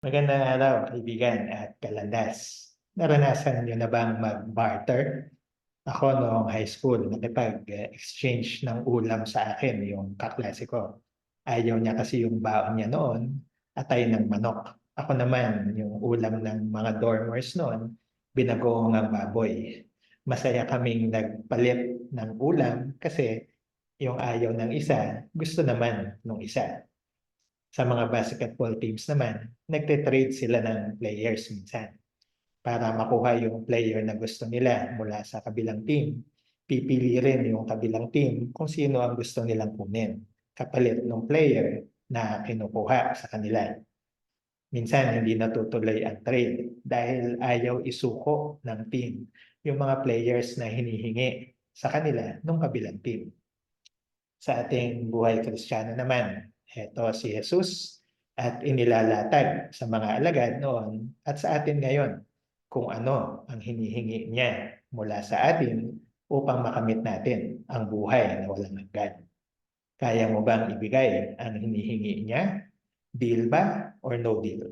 Magandang araw kaibigan at kalandas. Naranasan niyo na bang mag-barter? Ako noong high school, nakipag-exchange ng ulam sa akin yung kaklase ko. Ayaw niya kasi yung baon niya noon, atay ng manok. Ako naman, yung ulam ng mga dormers noon, binagoong ang baboy. Masaya kaming nagpalit ng ulam kasi yung ayaw ng isa, gusto naman ng isa. Sa mga basketball teams naman, nagte-trade sila ng players minsan para makuha yung player na gusto nila mula sa kabilang team. Pipili rin yung kabilang team kung sino ang gusto nilang kunin kapalit ng player na kinukuha sa kanila. Minsan hindi natutuloy ang trade dahil ayaw isuko ng team yung mga players na hinihingi sa kanila ng kabilang team. Sa ating buhay kristyano naman, eto si Jesus at inilalatag sa mga alagad noon at sa atin ngayon kung ano ang hinihingi niya mula sa atin upang makamit natin ang buhay na walang hanggan. Kaya mo bang ibigay ang hinihingi niya? Deal ba or no deal?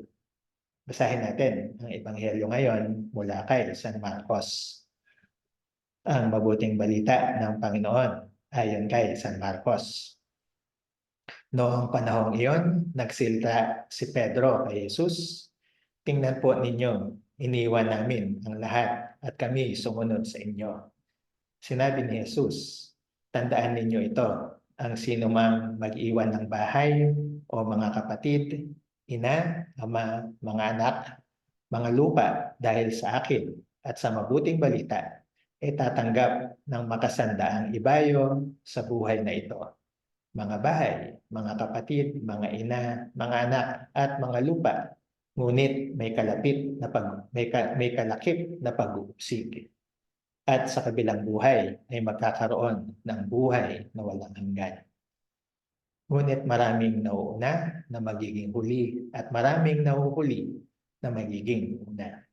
Basahin natin ang Ebanghelyo ngayon mula kay San Marcos. Ang mabuting balita ng Panginoon ayon kay San Marcos. Noong panahong iyon, nagsilta si Pedro kay Jesus. Tingnan po ninyo, iniwan namin ang lahat at kami sumunod sa inyo. Sinabi ni Jesus, tandaan ninyo ito, ang sino mang mag-iwan ng bahay o mga kapatid, ina, ama, mga anak, mga lupa dahil sa akin at sa mabuting balita, ay tatanggap ng makasandaang ibayo sa buhay na ito mga bahay, mga kapatid, mga ina, mga anak, at mga lupa. Ngunit may kalapit na pag may, ka, may kalakip na pag-uusig. At sa kabilang buhay ay magkakaroon ng buhay na walang hanggan. Ngunit maraming nauuna na magiging huli at maraming nauhuli na magiging una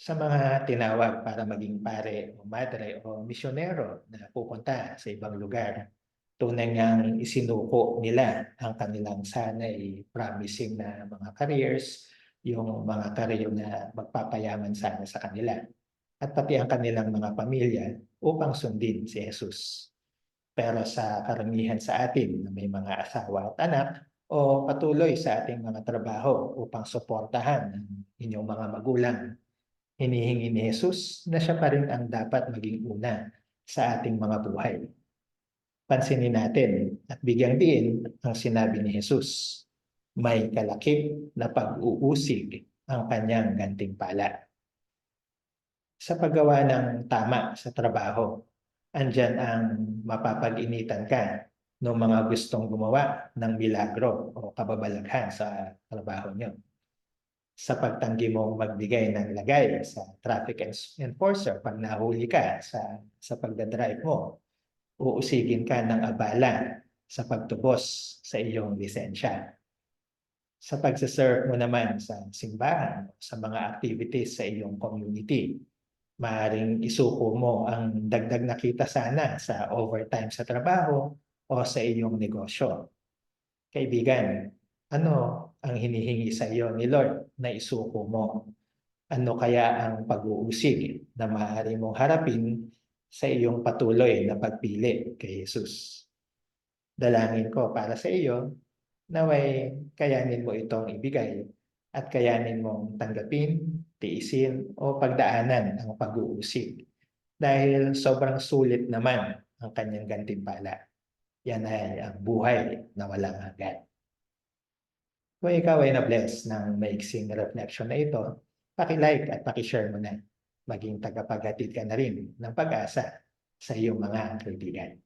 sa mga tinawag para maging pare o madre o misyonero na pupunta sa ibang lugar. Tunay ngang isinuko nila ang kanilang sanay promising na mga careers, yung mga career na magpapayaman sana sa kanila. At pati ang kanilang mga pamilya upang sundin si Jesus. Pero sa karamihan sa atin na may mga asawa at anak, o patuloy sa ating mga trabaho upang suportahan ang inyong mga magulang hinihingi ni Jesus na siya pa rin ang dapat maging una sa ating mga buhay. Pansinin natin at bigyang diin ang sinabi ni Jesus. May kalakip na pag-uusig ang kanyang gantimpala. Sa paggawa ng tama sa trabaho, andyan ang mapapag-initan ka ng mga gustong gumawa ng milagro o kababalaghan sa trabaho niyo sa pagtanggi mong magbigay ng lagay sa traffic enforcer pag nahuli ka sa, sa pagdadrive mo, uusigin ka ng abala sa pagtubos sa iyong lisensya. Sa pagsaserve mo naman sa simbahan, sa mga activities sa iyong community, maaaring isuko mo ang dagdag na kita sana sa overtime sa trabaho o sa iyong negosyo. Kaibigan, ano ang hinihingi sa iyo ni Lord na isuko mo? Ano kaya ang pag-uusig na maaari mong harapin sa iyong patuloy na pagpili kay Jesus? Dalangin ko para sa iyo naway kayanin mo itong ibigay at kayanin mong tanggapin, tiisin o pagdaanan ang pag-uusig dahil sobrang sulit naman ang kanyang gantimpala. Yan ay ang buhay na walang hanggan. Kung ikaw ay na-bless ng maiksing reflection na ito, paki-like at paki-share mo na. Maging tagapaghatid ka na rin ng pag-asa sa iyong mga kaibigan.